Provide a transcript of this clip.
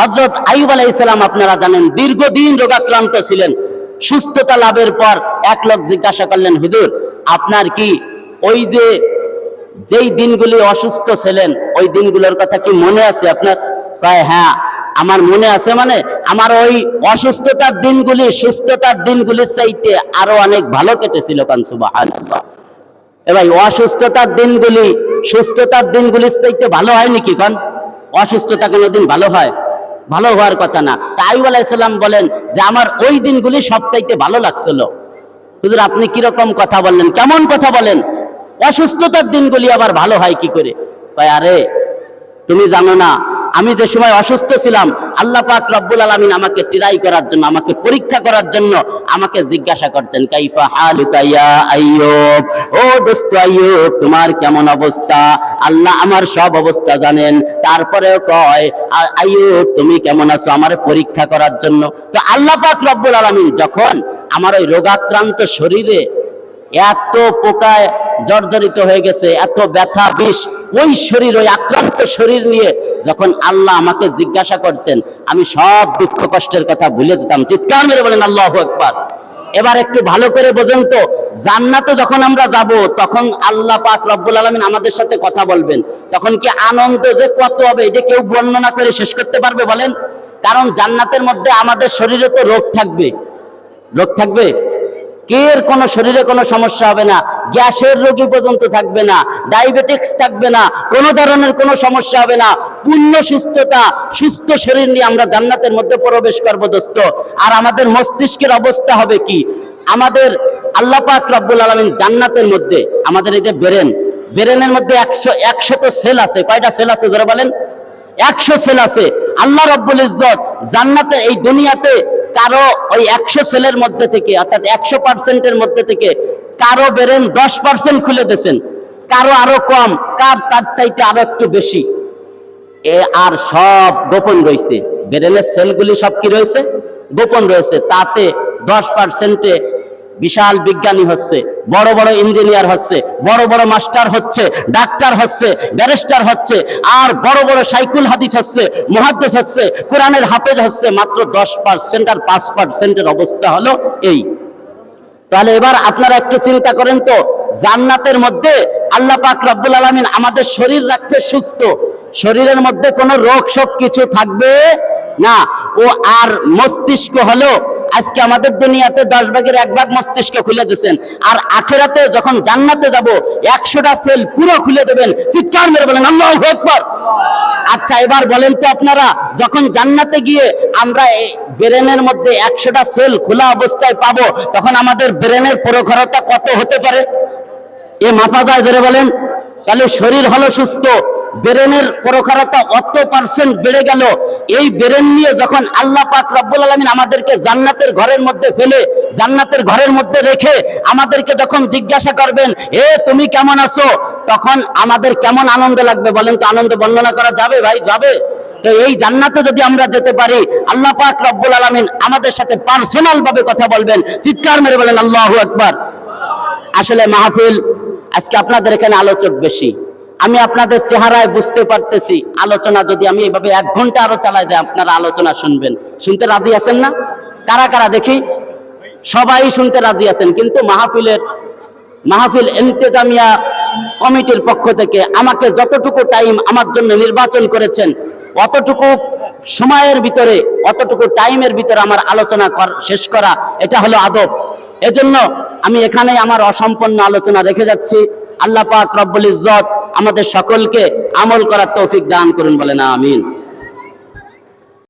হজরত আইব আলাইসালাম আপনারা জানেন, দীর্ঘদিন রোগাক্রান্ত ছিলেন। সুস্থতা লাভের পর এক লোক জিজ্ঞাসা করলেন, হুজুর, আপনার কি ওই যে, যেই দিনগুলি অসুস্থ ছিলেন, ওই দিনগুলোর কথা কি মনে আছে আপনার? প্রায় হ্যাঁ আমার মনে আছে মানে আমার ওই অসুস্থতার দিনগুলি, সুস্থতার দিনগুলির চাইতে আরও অনেক ভালো কেটেছিল কানসুবাহ এবার অসুস্থতার দিনগুলি, সুস্থতার দিনগুলির চাইতে ভালো হয় নাকি কন অসুস্থতা কোনোদিন ভালো হয় ভালো হওয়ার কথা না। তাই আলাইসাল্লাম বলেন যে, আমার ওই দিনগুলি সবচাইতে ভালো লাগছিল। হুজুর, আপনি কীরকম কথা বললেন? কেমন কথা বলেন? অসুস্থতার দিনগুলি আবার ভালো হয় কি করে? আরে, তুমি জানো না আমি যে সময় অসুস্থ ছিলাম, আল্লাহ পাক রব্বুল আলামিন আমাকে ট্রাই করার জন্য, আমাকে পরীক্ষা করার জন্য আমাকে জিজ্ঞাসা করতেন, কাইফা হালুকা ইয়া আইয়ুব? ও দোস্ত আইয়ুব, তোমার কেমন অবস্থা? আল্লাহ আমার সব অবস্থা জানেন, তারপরেও কয় আইয়ুব, তুমি কেমন আছো? আমার পরীক্ষা করার জন্য। তো আল্লাহ পাক রব্বুল আলামিন যখন আমার ওই রোগাক্রান্ত শরীরে এত পোকায় জর্জরিত হয়ে গেছে, এত ব্যথা, বিষ ওই শরীর, ওই আক্রান্ত শরীর নিয়ে যখন আল্লাহ আমাকে জিজ্ঞাসা করতেন, আমি সব দুঃখ কষ্টের কথা ভুলে দিতাম চিৎকার মেরে বলেন, আল্লাহ একবার এবার একটু ভালো করে বোঝেন তো, জান্নাতে যখন আমরা যাব, তখন আল্লাহ পাক রব্বুল আলমিন আমাদের সাথে কথা বলবেন। তখন কি আনন্দ যে কত হবে, এটা কেউ বর্ণনা করে শেষ করতে পারবে বলেন? কারণ জান্নাতের মধ্যে আমাদের শরীরে তো রোগ থাকবে। রোগ থাকবে? কের কোনো শরীরে কোনো সমস্যা হবে না? গ্যাসের রোগী পর্যন্ত থাকবে না, ডায়াবেটিক্স থাকবে না, কোনো ধরনের কোনো সমস্যা হবে না। পূর্ণ সুস্থতা, সুস্থ শরীর নিয়ে আমরা জান্নাতের মধ্যে প্রবেশ করব দোস্ত। আর আমাদের মস্তিষ্কের অবস্থা হবে কি? আমাদের আল্লাহ পাক রব্বুল আলমিন জান্নাতের মধ্যে, আমাদের এই যে বেরেন, বেরেনের মধ্যে একশো, একশত সেল আছে। কয়টা সেল আছে ধরে বলেন? একশো সেল আছে। আল্লাহ রব্বুল ইজ্জত জান্নাতে এই দুনিয়াতে কারও ওই একশো সেলের মধ্যে থেকে, অর্থাৎ একশো পার্সেন্টের মধ্যে থেকে কারও বেরেন দশ পার্সেন্ট খুলে দিয়েছেন, কারও আরও কম, কার তার চাইতে আরও একটু বেশি। এ আর সব গোপন রয়েছে। ব্রেনের সেলগুলি সব কি রয়েছে? গোপন রয়েছে। তাতে দশ পার্সেন্টে বিশাল বিজ্ঞানী হচ্ছে, বড় বড় ইঞ্জিনিয়ার হচ্ছে, বড় বড় মাস্টার হচ্ছে ডাক্তার হচ্ছে ব্যারিস্টার হচ্ছে, আর বড় বড় সাইকুল হাদিস হচ্ছে মহাদ্দেশ হচ্ছে, কোরআনের হাফেজ হচ্ছে, মাত্র দশ পার্সেন্ট আর পাঁচ পার্সেন্টের অবস্থা হলো এই। তাহলে এবার আপনারা একটু চিন্তা করেন তো, জান্নাতের মধ্যে আল্লাহ পাক রব্বুল আলমিন আমাদের শরীর রাখতে সুস্থ। শরীরের মধ্যে কোনো রোগ শোক কিছু থাকবে না। ও আর মস্তিষ্ক হলো, আজকে আমাদের দুনিয়াতে দশ ভাগের এক ভাগ মস্তিষ্ক খুলে দিয়েছেন। আর আখেরাতে যখন জান্নাতে যাব, একশোটা সেল পুরো খুলে দেবেন। চিৎকার মেরে বলেন, আল্লাহ একবার আচ্ছা এবার বলেন তো আপনারা, যখন জান্নাতে গিয়ে আমরা ব্রেনের মধ্যে একশোটা সেল খোলা অবস্থায় পাবো, তখন আমাদের ব্রেনের প্রখরতা কত হতে পারে? এ মাপা যায় ধরে বলেন। তাহলে শরীর হলো সুস্থ ব্রেনের পরকারতা অত পার্সেন্ট বেড়ে গেল। এই ব্রেন নিয়ে যখন আল্লাহ পাক রব্বুল আলমিন আমাদেরকে জান্নাতের ঘরের মধ্যে ফেলে, জান্নাতের ঘরের মধ্যে রেখে আমাদেরকে যখন জিজ্ঞাসা করবেন, এ, তুমি কেমন আছো? তখন আমাদের কেমন আনন্দ লাগবে বলেন তো, আনন্দ বর্ণনা করা যাবে ভাই? যাবে। তো এই জান্নাতে যদি আমরা যেতে পারি, আল্লাহ পাক রব্বুল আলমিন আমাদের সাথে পার্সোনাল ভাবে কথা বলবেন। চিৎকার মেরে বলেন, আল্লাহ আকবার। আসলে মাহফিল, আজকে আপনাদের এখানে আলোচক বেশি। আমি আপনাদের চেহারায় বুঝতে পারতেছি। আলোচনা যদি আমি এভাবে এক ঘণ্টা আরও চালাই দেয় আপনারা আলোচনা শুনবেন। শুনতে রাজি আছেন না? কারা কারা দেখি? সবাই শুনতে রাজি আছেন, কিন্তু মাহফিলের মাহফিল ইন্তেজামিয়া কমিটির পক্ষ থেকে আমাকে যতটুকু টাইম আমার জন্য নির্বাচন করেছেন, অতটুকু সময়ের ভিতরে, অতটুকু টাইমের ভিতরে আমার আলোচনা শেষ করা, এটা হলো আদব। এজন্য আমি এখানে আমার অসম্পন্ন আলোচনা রেখে যাচ্ছি। আল্লাহ পাক রব্বুল ইজ্জত আমাদের সকলকে আমল করার তৌফিক দান করুন বলেন আমিন।